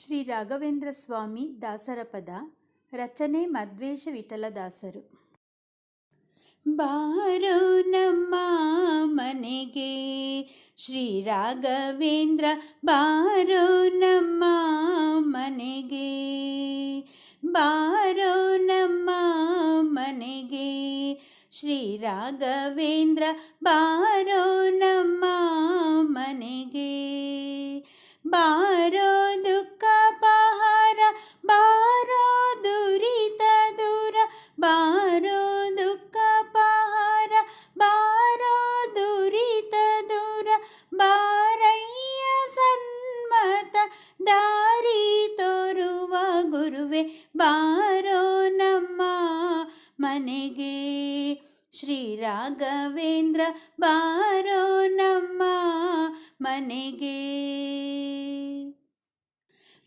ಶ್ರೀ ರಾಘವೇಂದ್ರ ಸ್ವಾಮಿ ದಾಸರ ಪದ, ರಚನೆ ಮದ್ವೇಷ ವಿಠಲದಾಸರು ಬಾರೋ ನಮ್ಮ ಮನೆಗೆ ಶ್ರೀ ರಾಘವೇಂದ್ರ ಬಾರೋ ನಮ್ಮ ಮನೆಗೆ, ಬಾರೋ ನಮ್ಮ ಮನೆಗೆ ಶ್ರೀ ರಾಘವೇಂದ್ರ ಬಾರೋ ನಮ್ಮ ಮನೆಗೆ, ಬಾರೋ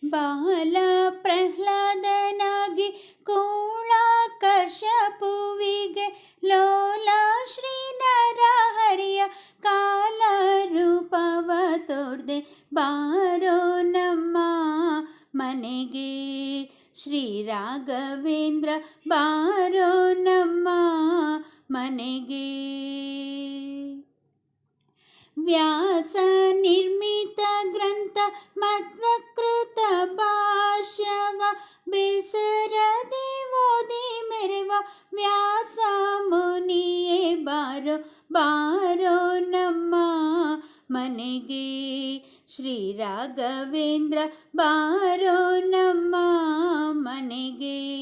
ಬಾಲ ಪ್ರಹ್ಲಾದನಾಗಿ ಕೂಳ ಕಶ್ಯಪುವಿಗೆ ಲೋಲ ಶ್ರೀ ನರಹರಿಯ ಕಾಲ ರೂಪವ ತೋರ್ದೆ ಬಾರೋ ನಮ್ಮ ಮನೆಗೆ ಶ್ರೀ ರಾಘವೇಂದ್ರ ಬಾರೋ ನಮ್ಮ ಮನೆಗೆ ವ್ಯಾಸ ನಿರ್ಮಿತ ಗ್ರಂಥ ಮಧ್ವಕೃತ ಶ್ರೀ ರಾಘವೇಂದ್ರ ಬಾರೋ ನಮ್ಮ ಮನೆಗೆ.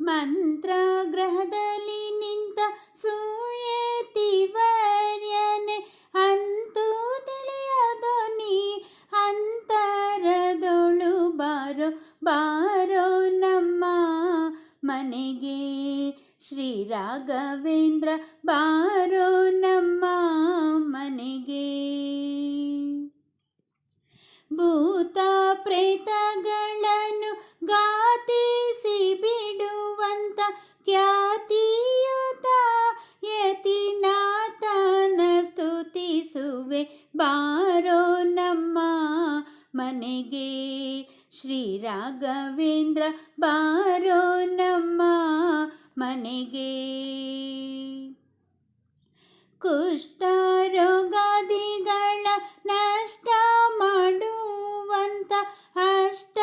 ಮಂತ್ರಗ್ರಹದಲ್ಲಿ ನಿಂತ ಸೂಯತಿವರ್ಯನೆ ಅಂತೂ ತಿಳಿಯದು ನೀ ಅಂತರದೊಳು ಬಾರೋ ಬಾರೋ ನಮ್ಮ ಮನೆಗೆ. ಶ್ರೀ ರಾಘವೇಂದ್ರ ರಾಘವೇಂದ್ರ ಬಾರೋ ನಮ್ಮ ಮನೆಗೆ. ಕುಷ್ಠರೋಗಾದಿಗಳ ನಷ್ಟ ಮಾಡುವಂತ ಅಷ್ಟ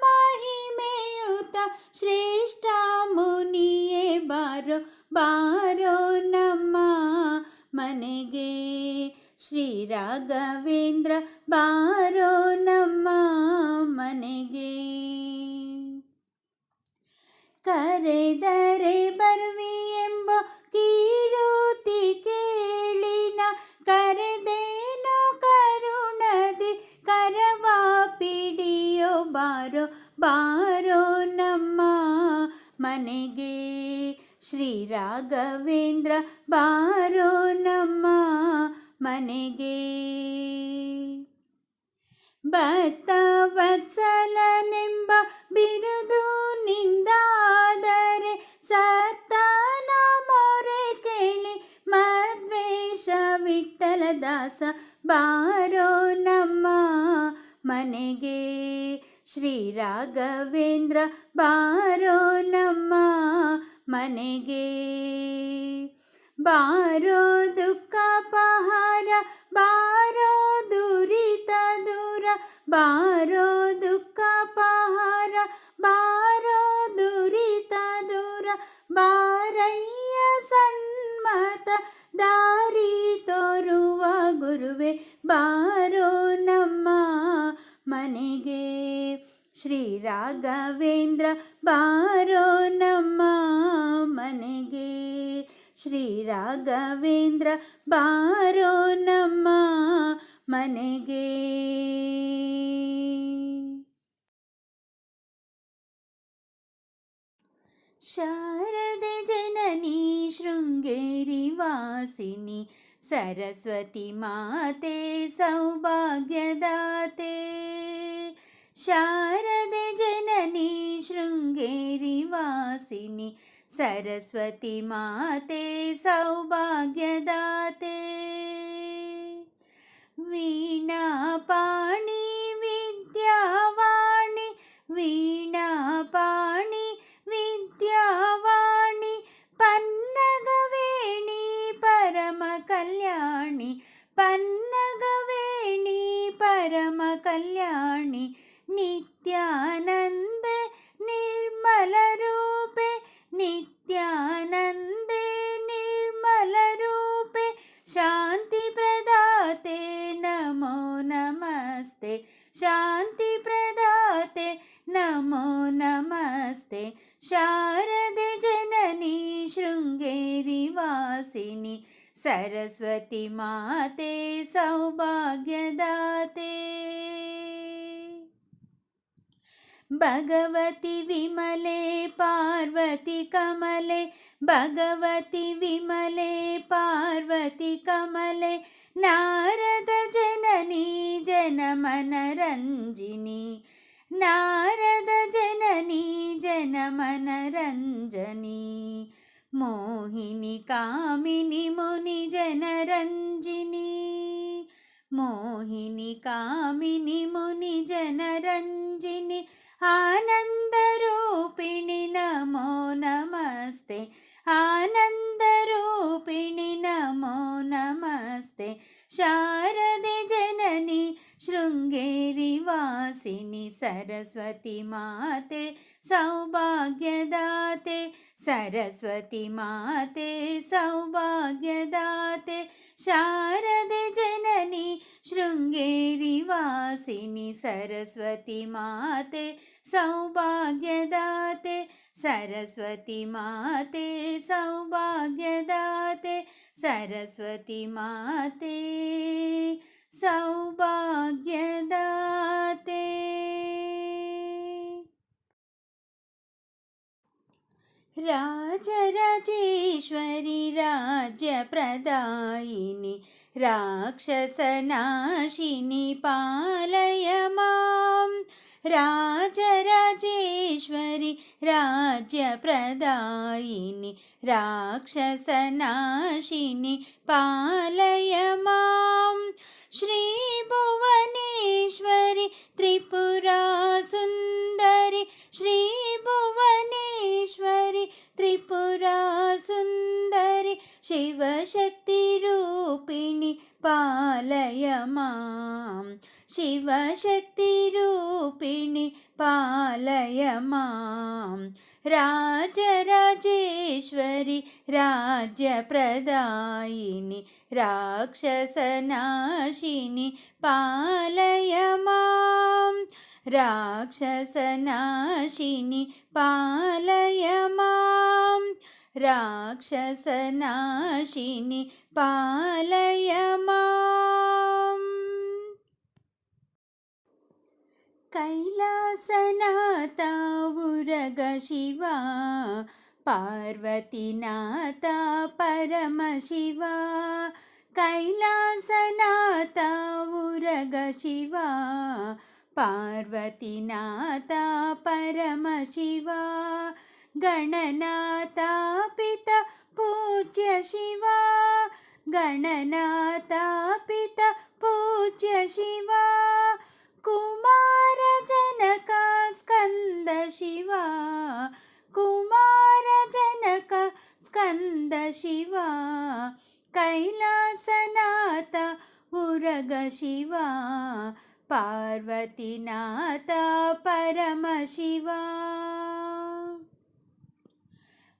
ಮಹಿಮೆಯುತ ಶ್ರೇಷ್ಠ ಮುನಿಯೇ ಬಾರೋ ಬಾರೋ ನಮ್ಮ ಮನೆಗೆ. ಶ್ರೀ ರಾಘವೇಂದ್ರ ಬಾರೋ ನಮ್ಮ ಮನೆಗೆ. ಕರೆದರೆ ಬರುವಿ ಎಂಬ ಕೀರುತಿ ಕೇಳಿನ, ಕರೆದೇನೋ ಕರುಣದಿ ಕರವಾ ಪಿಡಿಯೋ ಬಾರೋ ಬಾರೋ ನಮ್ಮ ಮನೆಗೆ. ಶ್ರೀ ರಾಘವೇಂದ್ರ ಬಾರೋ ನಮ್ಮ ಮನೆಗೆ. ಭಕ್ತ ವತ್ಸಲನೆಂಬ ಬಿರುದು ನಿಂದಾದರೆ ಸತ್ತನ ಮೊರೆ ಕೇಳಿ ಮದ್ವೇಷ ವಿಠಲ ದಾಸ ಬಾರೋ ನಮ್ಮ ಮನೆಗೆ. ಶ್ರೀ ರಾಘವೇಂದ್ರ ಬಾರೋ ನಮ್ಮ ಮನೆಗೆ. ಬಾರೋ ದುಃಖ ಬಾರೋ ದುರಿತ ದೂರ ಬಾರೋ ದುಃಖ ಪಹಾರ ಬಾರೋ ದುರಿತ ದೂರ ಬಾರಯ್ಯ ಸನ್ಮತ ದಾರಿ ತೋರುವ ಗುರುವೆ ಬಾರೋ ನಮ್ಮ ಮನೆಗೆ ಶ್ರೀ ರಾಘವೇಂದ್ರ ಬಾರೋ ನಮ್ಮ ಮನೆಗೆ ಶ್ರೀ ರಾಘವೇಂದ್ರ ಬಾರೋ ನಮ್ಮ ಮನೆಗೆ ಶಾರದೆ ಜನನಿ ಶೃಂಗೇರಿ ವಾಸಿನಿ ಸರಸ್ವತಿ ಮಾತೆ शारदे जननी शृङ्गेरिवासिनि सरस्वती माते सौभाग्यदाते। वीणापाणि विद्यावाणी वीणा नित्यानन्दे निर्मलरूपे नित्यानन्दे निर्मलरूपे शान्तिप्रदाते नमो नमस्ते। शान्तिप्रदाते नमो नमस्ते। शारदे जननी शृङ्गेरिवासिनि सरस्वती माते, सौभाग्यदाते भगवति विमले पार्वती कमले भगवति विमले पार्वती कमले नारद जननी जनमनरञ्जिनी नारद जननी जनमनरञ्जनी मोहिनि कामिनि मुनिजनरञ्जिनी मोहिनि कामिनि मुनिजनरञ्जिनि आनन्दरूपिणि नमस्ते। आनन्दरूपिणि नमो नमस्ते। शारदे जननी शृङ्गेरिवासिनि सरस्वती माते। सौभाग्यदाते सरस्वती माते। सौभाग्यदाते शारदे जननी शृङ्गेरिवासिनि सरस्वती माते। सौभाग्यदाते सरस्वती माते सौभाग्यदाते सरस्वती माते सौभाग्यदाते। राजराजेश्वरि राज्यप्रदायिनि राक्षसनाशिनि पालय मां राज्यप्रदायिनि राक्षसनाशिनि पालय मां श्रीभुवनेश्वरि त्रिपुरा सुन्दरि श्रीभुवनेश्वरि त्रिपुरा सुन्दरि शिवशक्तिरूपिणि पालय मां శివశక్తి రూపిణి పాలయమాం? రాజరాజేశ్వరి రాజ్యప్రదాయిని రాక్షసనాశిని పాలయమాం? రాక్షసనాశిని పాలయమాం? రాక్షసనాశిని పాలయమాం? ಕೈಲಾಸನಾಥ ಉರಗ ಶಿವ ಪಾರ್ವತಿನಾಥ ಪರಮಶಿವ ಕೈಲಾಸನಾಥ ಉರಗ ಶಿವ ಪಾರ್ವತಿನಾಥ ಪರಮಶಿವ ಗಣನಾಥ ಪಿತ ಪೂಜ್ಯ ಶಿವ ಗಣನಾಥ ಪಿತ ಪೂಜ್ಯ ಶಿವ उरग शिवा पार्वतीनाथ परमशिवा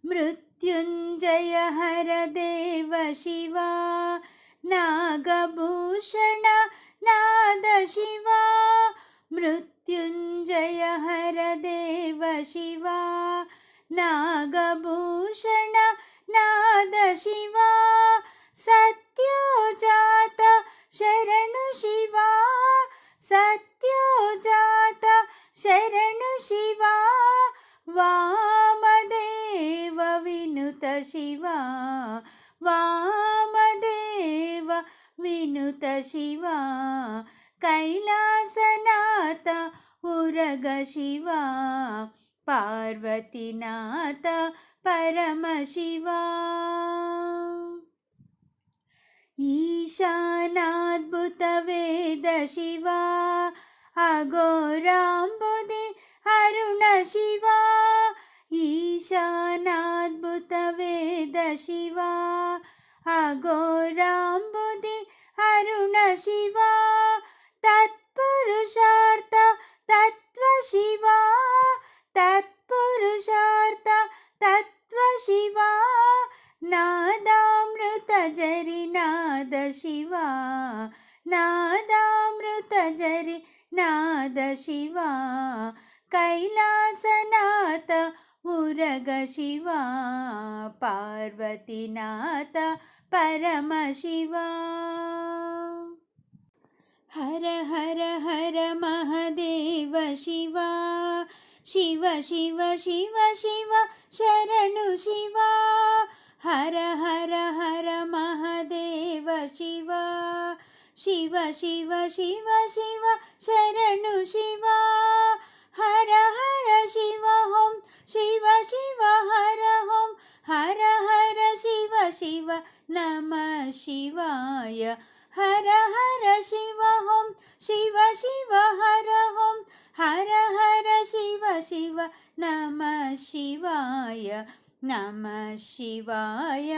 मृत्युञ्जय हर देव शिवा नागभूषण वामदेव विनुत शिवा कैलासनाथ उरग शिवा पार्वतीनाथ परमशिवा ईशानाद्भुतवेद शिवा अघोराम्बुदि अरुण शिवा तत्पुरुषार्थ तत्त्वशिवा तत्पुरुषार्थ तत्त्वशिवा नादामृतजरि नाद शिवा नादामृतजरि नाद शिवा कैलासनाथ उरग शिवा पार्वतीनाथ परमशिवा ஹர ஹர ஹர மகதேவ சிவா शिव शिव शिव शिव शरणु शिवा हर हर हर महादेव शिवा शिव शिव शिव शिव शरणु शिवा हर हर शिव ॐ शिव शिव हर ॐ हर हर शिव शिव नमः शिवाय హర హర శివ హోం శివ శివ హర హోం హర హర శివ శివ నమ శివాయ నమ శివాయ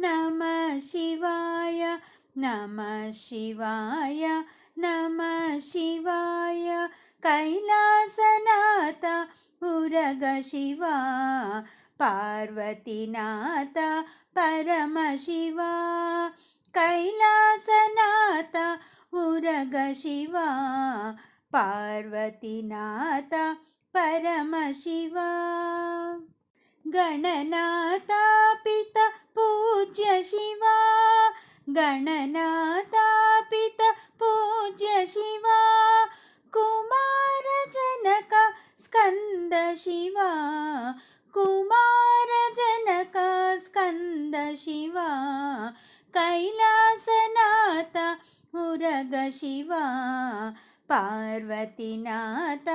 నమ శివాయ నమ శివాయ నమ శివాయ కైలాసనాథ ఉరగ శివ పార్వతీనాథ పరమశివా కైలాసనాథ ఉరగ శివా పార్వతీనాథ పరమశివా గణనాథ పిత పూజ్య శివా గణనాథ పిత పూజ్య శివా కుమార జనక స్కంద శివా కుమార మురగ శివా పార్వతీనాథ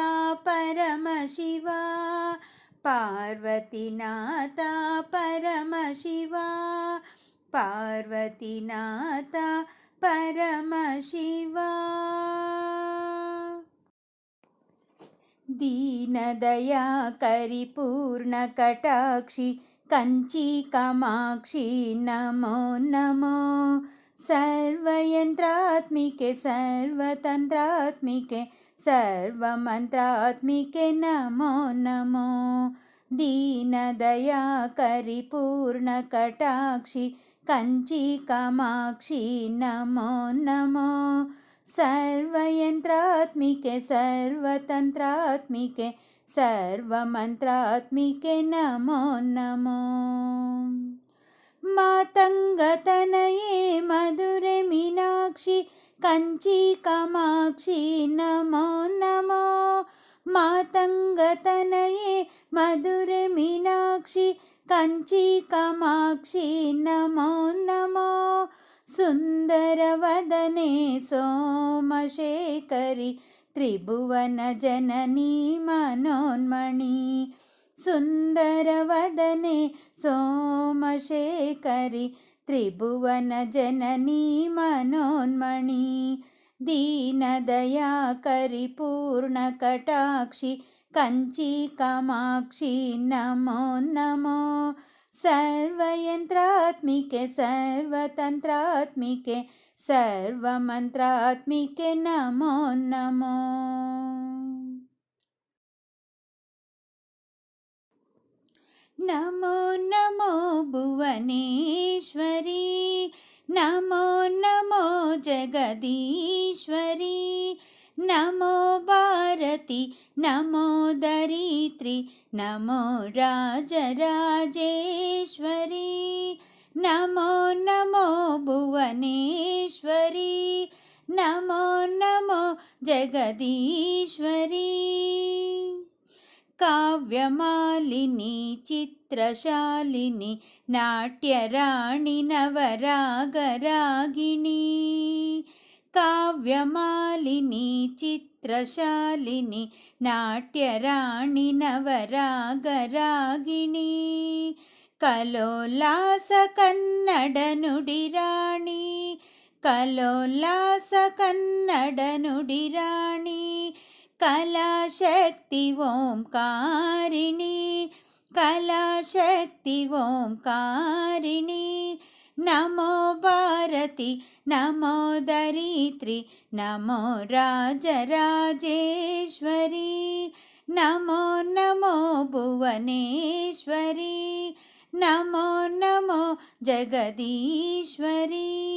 పరమశివా పార్వతీనాథ పరమశివా పార్వతీనాథ పరమశివా దీనదయాకరి పూర్ణకటాక్షి కంచి కమాక్షి నమో నమో सर्वयन्त्रात्मिके सर्वतन्त्रात्मिके सर्वमन्त्रात्मिके नमो नमो। दीनदयाकरि, पूर्णकटाक्षि कञ्ची कामाक्षि नमो नमो। सर्वयन्त्रात्मिके सर्वतन्त्रात्मिके सर्वमन्त्रात्मिके नमो नमो। मातङ्गतनये मधुरे मीनाक्षि कञ्ची कामाक्षि नमो नमो मातङ्गतनये मधुरे मीनाक्षि कञ्ची कामाक्षि नमो नमो सुन्दरवदने सोमशेखरि त्रिभुवनजननी मनोन्मणि सुन्दरवदने सोमशेखरि त्रिभुवनजननी मनोन्मणि दीनदयाकरि पूर्णकटाक्षि कञ्ची कामाक्षि नमो नमो सर्वयन्त्रात्मिके सर्वतन्त्रात्मिके सर्वमन्त्रात्मिके नमो नमो नमो नमो भुवनेश्वरी नमो नमो जगदीश्वरी नमो भारति नमो दरित्री नमो राजराजेश्वरी नमो नमो भुवनेश्वरी नमो नमो जगदीश्वरी కావ్యమాలిని చిత్రశాలిని నాట్యరాణి నవరాగరాగిణి కావ్యమాలిని చిత్రశాలిని నాట్యరాణి నవరాగరాగిణి కలోలాస కన్నడనుడిరాణి కలోలాస కన్నడనుడిరాణి కల కళాశక్తి ఓంకారిణి కళాశక్తి ఓంకారిణి. నమో భారతి నమో దరిత్రి నమో రాజరాజేశ్వరి. నమో నమో భువనేశ్వరి. నమో నమో జగదీశ్వరీ.